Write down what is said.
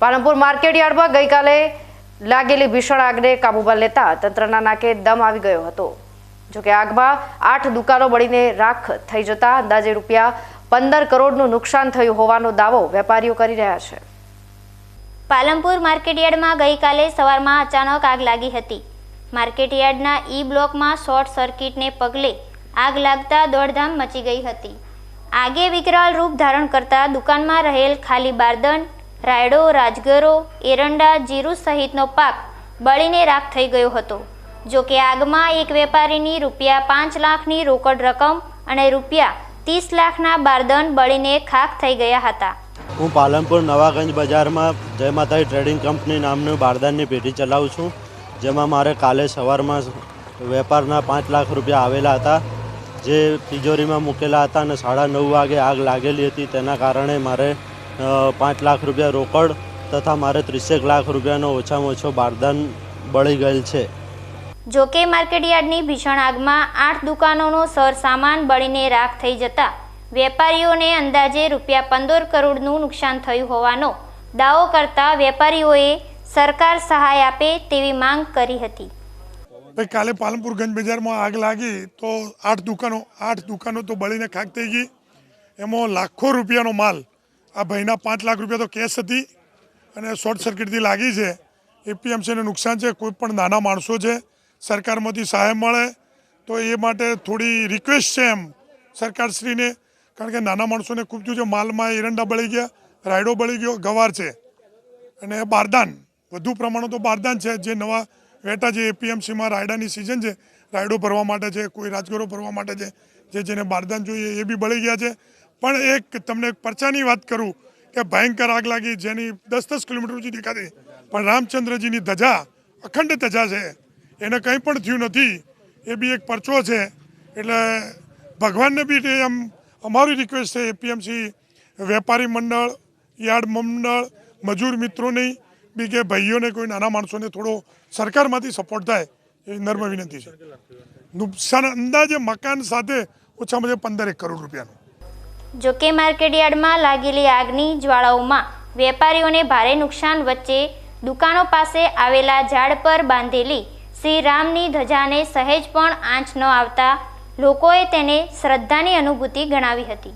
પાલનપુર માર્કેટયાર્ડમાં ગઈકાલે લાગેલી ભીષણ આગને કાબૂમાં લેતા તંત્રના નાકે દમ આવી ગયો હતો. જોકે આગમાં આઠ દુકાનો બળીને રાખ થઈ જતા અંદાજે રૂપિયા પંદર કરોડનું નુકસાન થયું હોવાનો દાવો વેપારીઓ કરી રહ્યા છે. પાલનપુર માર્કેટયાર્ડમાં ગઈકાલે સવારમાં અચાનક આગ લાગી હતી. માર્કેટયાર્ડના ઈ બ્લોકમાં શોર્ટ સર્કિટને પગલે આગ લાગતા દોડધામ મચી ગઈ હતી. આગે વિકરાળ રૂપ ધારણ કરતા દુકાનમાં રહેલ ખાલી બારદન રાયડો, રાજગરો, એરંડા, જીરું સહિતનો પાક બળીને રાખ થઈ ગયો હતો. જો કે આગમાં એક વેપારીની રૂપિયા પાંચ લાખની રોકડ રકમ અને રૂપિયા ત્રીસ લાખના બારદન બળીને ખાખ થઈ ગયા હતા. હું પાલનપુર નવાગંજ બજારમાં જય માતાજી ટ્રેડિંગ કંપની નામનું બારદાનની પેઢી ચલાવું છું. જેમાં મારે કાલે સવારમાં વેપારના પાંચ લાખ રૂપિયા આવેલા હતા, જે તિજોરીમાં મૂકેલા હતા અને સાડા નવ વાગે આગ લાગેલી હતી. તેના કારણે મારે પાંચ લાખ રૂપિયા રોકડ તથા મારે ત્રીસેક લાખ રૂપિયાનો ઓછામાં ઓછો બારદાન બળી ગયેલ છે. જો કે માર્કેટયાર્ડની ભીષણ આગમાં આઠ દુકાનોનો સર સામાન બળીને રાખ થઈ જતા વેપારીઓને અંદાજે રૂપિયા પંદર કરોડનું નુકસાન થયું હોવાનો દાવો કરતા વેપારીઓએ સરકાર સહાય આપે તેવી માંગ કરી હતી. ભાઈ કાલે પાલનપુર ગંજ બજારમાં આગ લાગી તો આઠ દુકાનો આઠ દુકાનો તો બળીને ખાક થઈ ગઈ. એમાં લાખો રૂપિયાનો માલ આ ભાઈના પાંચ લાખ રૂપિયા તો કેશ હતી અને શોર્ટ સર્કિટથી લાગી છે. એપીએમસીને નુકસાન છે, કોઈ પણ નાના માણસો છે, સરકારમાંથી સહાય મળે તો એ માટે થોડી રિક્વેસ્ટ છે એમ સરકારશ્રીને. કારણ કે નાના માણસોને ખૂબ થયું છે, માલમાં એરંડા બળી ગયા, રાયડો બળી ગયો, ગવાર છે અને બારદાન, વધુ પ્રમાણમાં તો બારદાન છે. જે નવા વેટા જે એપીએમસીમાં રાયડાની સિઝન છે, રાયડો ભરવા માટે છે, કોઈ રાજગરો ભરવા માટે છે, જે જેને બારદાન જોઈએ એ બી બળી ગયા છે. પણ એક તમને પરચાની વાત કરું કે ભયંકર આગ લાગી, જેની દસ દસ કિલોમીટર સુધી દેખાતી. પણ રામચંદ્રજીની ધજા, અખંડ ધજા છે. એને કંઈ પણ થયું નથી. એ બી એક પરચો છે. એટલે ભગવાનને બી એમ અમારી રિક્વેસ્ટ છે એપીએમસી વેપારી મંડળ, યાર્ડ મંડળ, મજૂર મિત્રોને બી કે ભાઈઓને કોઈ નાના માણસોને થોડો સરકારમાંથી સપોર્ટ થાય, એ નર્મ વિનંતી છે. નુકસાન અંદાજે મકાન સાથે ઓછામાં ઓછા પંદર એક કરોડ રૂપિયાનું. જો કે માર્કેટયાર્ડમાં લાગેલી આગની જ્વાળાઓમાં વેપારીઓને ભારે નુકસાન વચ્ચે દુકાનો પાસે આવેલા ઝાડ પર બાંધેલી શ્રી રામની ધજાને સહેજ પણ આંચ ન આવતા લોકોએ તેને શ્રદ્ધાની અનુભૂતિ ગણાવી હતી.